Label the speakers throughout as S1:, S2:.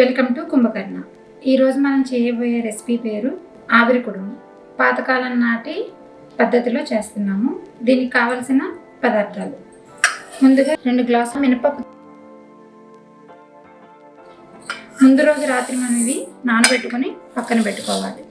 S1: Welcome to Kumbhakarna. ఈరోజు మనం చేయబోయే రెసిపీ పేరు ఆవిరి కుడుము. పాతకాలం నాటి పద్ధతిలో చేస్తున్నాము. దీనికి కావలసిన పదార్థాలు. ముందుగా రెండు గ్లాసులు మినపప్పు. ముందు రోజు రాత్రి మనం ఇవి నానబెట్టుకొని పక్కన పెట్టుకోవాలి.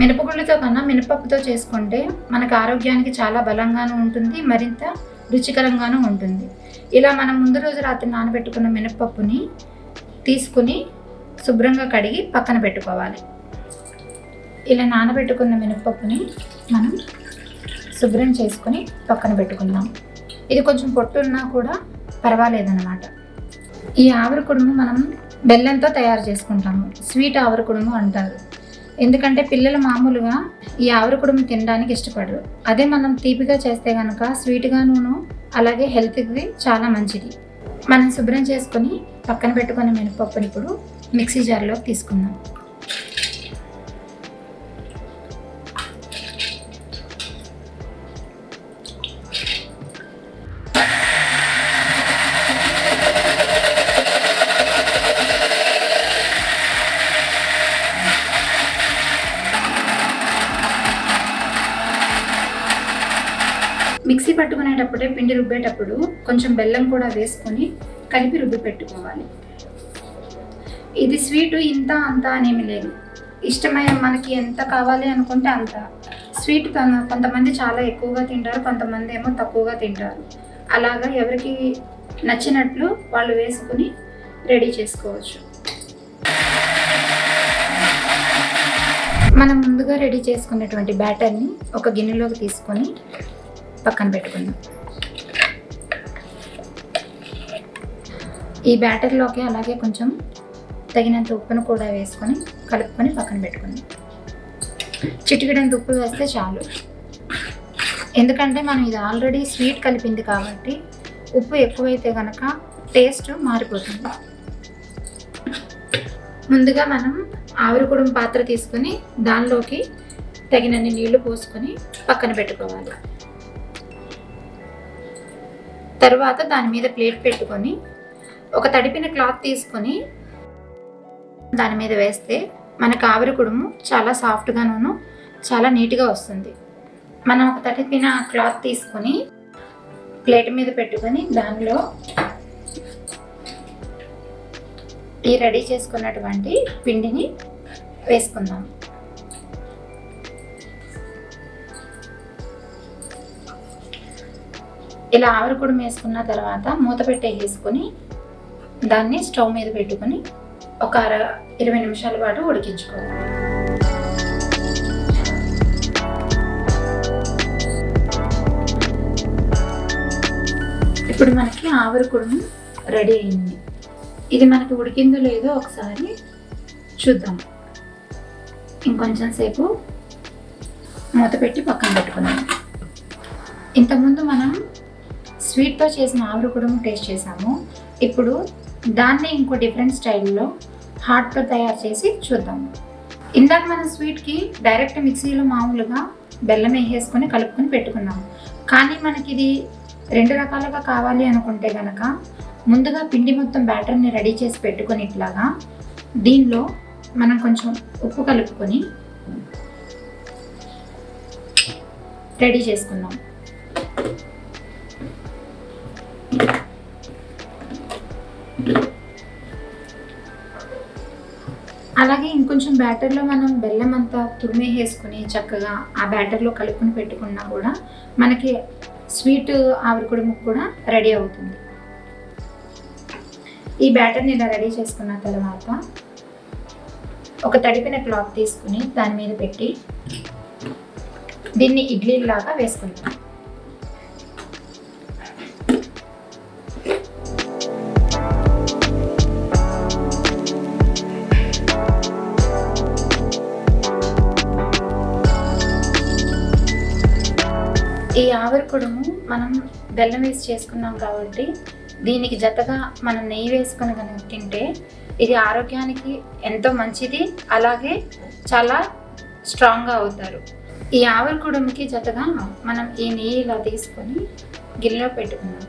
S1: మినపగుళ్ళతో కన్నా మినపప్పుతో చేసుకుంటే మనకు ఆరోగ్యానికి చాలా బలంగాను ఉంటుంది మరింత రుచికరంగాను ఉంటుంది. ఇలా మనం ముందు రోజు రాత్రి నానబెట్టుకున్న మినపప్పుని తీసుకుని శుభ్రంగా కడిగి పక్కన పెట్టుకోవాలి. ఇలా నానబెట్టుకున్న మినపప్పుని మనం శుభ్రం చేసుకొని పక్కన పెట్టుకుందాం. ఇది కొంచెం పొట్టు ఉన్నా కూడా పర్వాలేదన్నమాట. ఈ ఆవిరి కుడుము మనం బెల్లంతో తయారు చేసుకుంటాము. స్వీట్ ఆవిరి కుడుము అంటారు. ఎందుకంటే పిల్లలు మామూలుగా ఈ ఆవిరి కుడుము తినడానికి ఇష్టపడరు. అదే మనం తీపిగా చేస్తే కనుక స్వీట్గాను అలాగే హెల్త్కి చాలా మంచిది. మనం శుభ్రం చేసుకొని పక్కన పెట్టుకున్న మినపప్పుని ఇప్పుడు మిక్సీ జార్లోకి తీసుకుందాం. మిక్సీ పట్టుకునేటప్పుడే పిండి రుబ్బేటప్పుడు కొంచెం బెల్లం కూడా వేసుకొని కలిపి రుబ్బి పెట్టుకోవాలి. ఇది స్వీటు ఇంత అంత అనేమి లేదు. ఇష్టమైన మనకి ఎంత కావాలి అనుకుంటే అంత. స్వీట్ కొంతమంది చాలా ఎక్కువగా తింటారు కొంతమంది ఏమో తక్కువగా తింటారు. అలాగా ఎవరికి నచ్చినట్లు వాళ్ళు వేసుకుని రెడీ చేసుకోవచ్చు. మనం ముందుగా రెడీ చేసుకున్నటువంటి బ్యాటర్ని ఒక గిన్నెలోకి తీసుకొని పక్కన పెట్టుకుందాం. ఈ బ్యాటర్లోకి అలాగే కొంచెం తగినంత ఉప్పును కూడా వేసుకొని కలుపుకొని పక్కన పెట్టుకుందాం. చిటికడంత ఉప్పు వేస్తే చాలు. ఎందుకంటే మనం ఇది ఆల్రెడీ స్వీట్ కలిపింది కాబట్టి ఉప్పు ఎక్కువైతే కనుక టేస్ట్ మారిపోతుంది. ముందుగా మనం ఆవిరికుడుం పాత్ర తీసుకొని దానిలోకి తగినన్ని నీళ్ళు పోసుకొని పక్కన పెట్టుకోవాలి. తర్వాత దాని మీద ప్లేట్ పెట్టుకొని ఒక తడిపిన క్లాత్ తీసుకొని దాని మీద వేస్తే మన కావిరి కుడుము చాలా సాఫ్ట్గాను చాలా నీట్గా వస్తుంది. మనం ఒక తడిపిన క్లాత్ తీసుకొని ప్లేట్ మీద పెట్టుకొని దానిలో ఈ రెడీ చేసుకున్నటువంటి పిండిని వేసుకుందాం. ఇలా ఆవిరికుడు వేసుకున్న తర్వాత మూత పెట్టేసుకొని దాన్ని స్టవ్ మీద పెట్టుకొని ఒక అర ఇరవై నిమిషాల పాటు ఉడికించుకోవాలి. ఇప్పుడు మనకి ఆవిరికుడుము రెడీ అయింది. ఇది మనకి ఉడికిందో లేదో ఒకసారి చూద్దాం. ఇంకొంచెం సేపు మూత పెట్టి పక్కన పెట్టుకుందాం. ఇంతకుముందు మనం స్వీట్తో చేసిన ఆవిరి కూడా టేస్ట్ చేసాము. ఇప్పుడు దాన్ని ఇంకో డిఫరెంట్ స్టైల్లో హాట్తో తయారు చేసి చూద్దాము. ఇందాక మనం స్వీట్కి డైరెక్ట్ మిక్సీలో మామూలుగా బెల్లం వేసేసుకొని కలుపుకొని పెట్టుకున్నాం కానీ మనకి ఇది రెండు రకాలుగా కావాలి అనుకుంటే కనుక ముందుగా పిండి మొత్తం బ్యాటర్ని రెడీ చేసి పెట్టుకొని ఇట్లాగా దీనిలో మనం కొంచెం ఉప్పు కలుపుకొని రెడీ చేసుకుందాం. అలాగే ఇంకొంచెం బ్యాటర్లో మనం బెల్లం అంతా తురిమేసేసుకుని చక్కగా ఆ బ్యాటర్లో కలుపుకుని పెట్టుకున్నా కూడా మనకి స్వీట్ ఆవిరికుడుము కూడా రెడీ అవుతుంది. ఈ బ్యాటర్ని ఇలా రెడీ చేసుకున్న తర్వాత ఒక తడిపిన క్లాత్ తీసుకుని దాని మీద పెట్టి దీన్ని ఇడ్లీలాగా వేసుకుంటాం. ఈ మనం బెల్లం వేసి చేసుకున్నాం కాబట్టి దీనికి జతగా మనం నెయ్యి వేసుకొని కనుక తింటే ఇది ఆరోగ్యానికి ఎంతో మంచిది అలాగే చాలా స్ట్రాంగ్గా అవుతారు. ఈ ఆవిరి కుడుముకి జతగా మనం ఈ నెయ్యి ఇలా తీసుకొని గిన్నెలో పెట్టుకున్నాం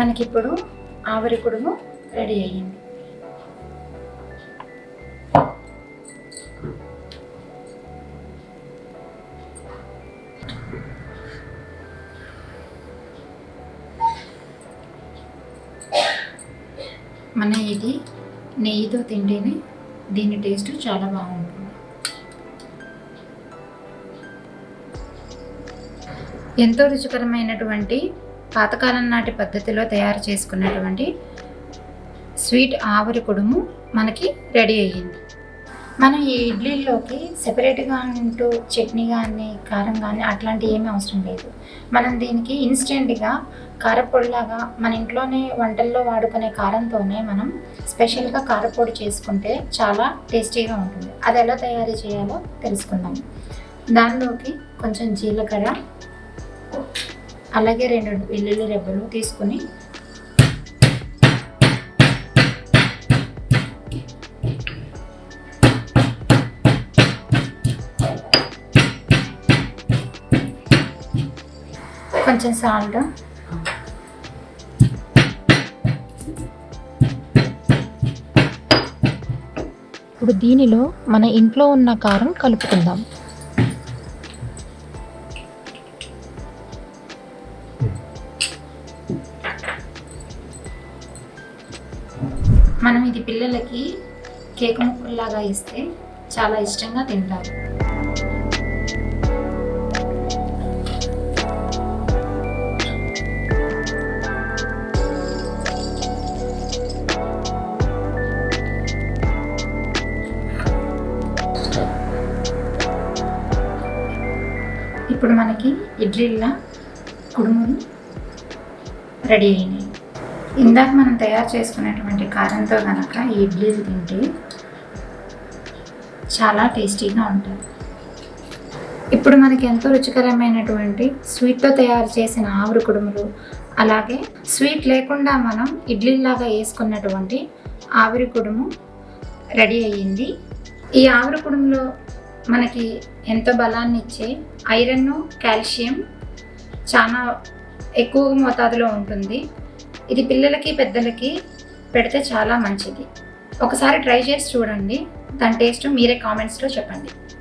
S1: మనకిప్పుడు ఆవిరి కుడుము రెడీ అయ్యింది. మన ఇది నెయ్యితో తింటేనే దీని టేస్ట్ చాలా బాగుంటుంది. ఎంతో రుచికరమైనటువంటి పాతకాలం నాటి పద్ధతిలో తయారు చేసుకున్నటువంటి స్వీట్ ఆవరి కుడుము మనకి రెడీ అయ్యింది. మనం ఈ ఇడ్లీలోకి సెపరేట్గా అంటూ చట్నీ కానీ కారం కానీ అట్లాంటివి ఏమీ అవసరం లేదు. మనం దీనికి ఇన్స్టెంట్గా కారపొడిలాగా మన ఇంట్లోనే వంటల్లో వాడుకునే కారంతోనే మనం స్పెషల్గా కారపొడి చేసుకుంటే చాలా టేస్టీగా ఉంటుంది. అది ఎలా తయారు చేయాలో తెలుసుకుందాం. దానిలోకి కొంచెం జీలకర్ర అలాగే రెండు వెల్లుల్లి రెబ్బలు తీసుకుని కొంచెం సాల్ట్
S2: ఇప్పుడు దీనిలో మన ఇంట్లో ఉన్న కారం కలుపుకుందాం.
S1: మనం ఇది పిల్లలకి కేక్ ముక్కల్లాగా ఇస్తే చాలా ఇష్టంగా తింటారు. ఇప్పుడు మనకి ఇడ్లీల కుడుములు రెడీ అయినాయి. ఇందాక మనం తయారు చేసుకునేటువంటి కారంతో కనుక ఈ ఇడ్లీలు తింటే చాలా టేస్టీగా ఉంటుంది ఇప్పుడు మనకి ఎంతో రుచికరమైనటువంటి స్వీట్తో తయారు చేసిన ఆవురు కుడుములు అలాగే స్వీట్ లేకుండా మనం ఇడ్లీలాగా వేసుకున్నటువంటి ఆవిరి కుడుము రెడీ అయ్యింది. ఈ ఆవిరి కుడుములో మనకి ఎంతో బలాన్ని ఇచ్చే ఐరన్ కాల్షియం చాలా ఎక్కువ మోతాదులో ఉంటుంది. ఇది పిల్లలకి పెద్దలకి పెడితే చాలా మంచిది. ఒకసారి ట్రై చేసి చూడండి. దాని టేస్ట్ మీరే కామెంట్స్లో చెప్పండి.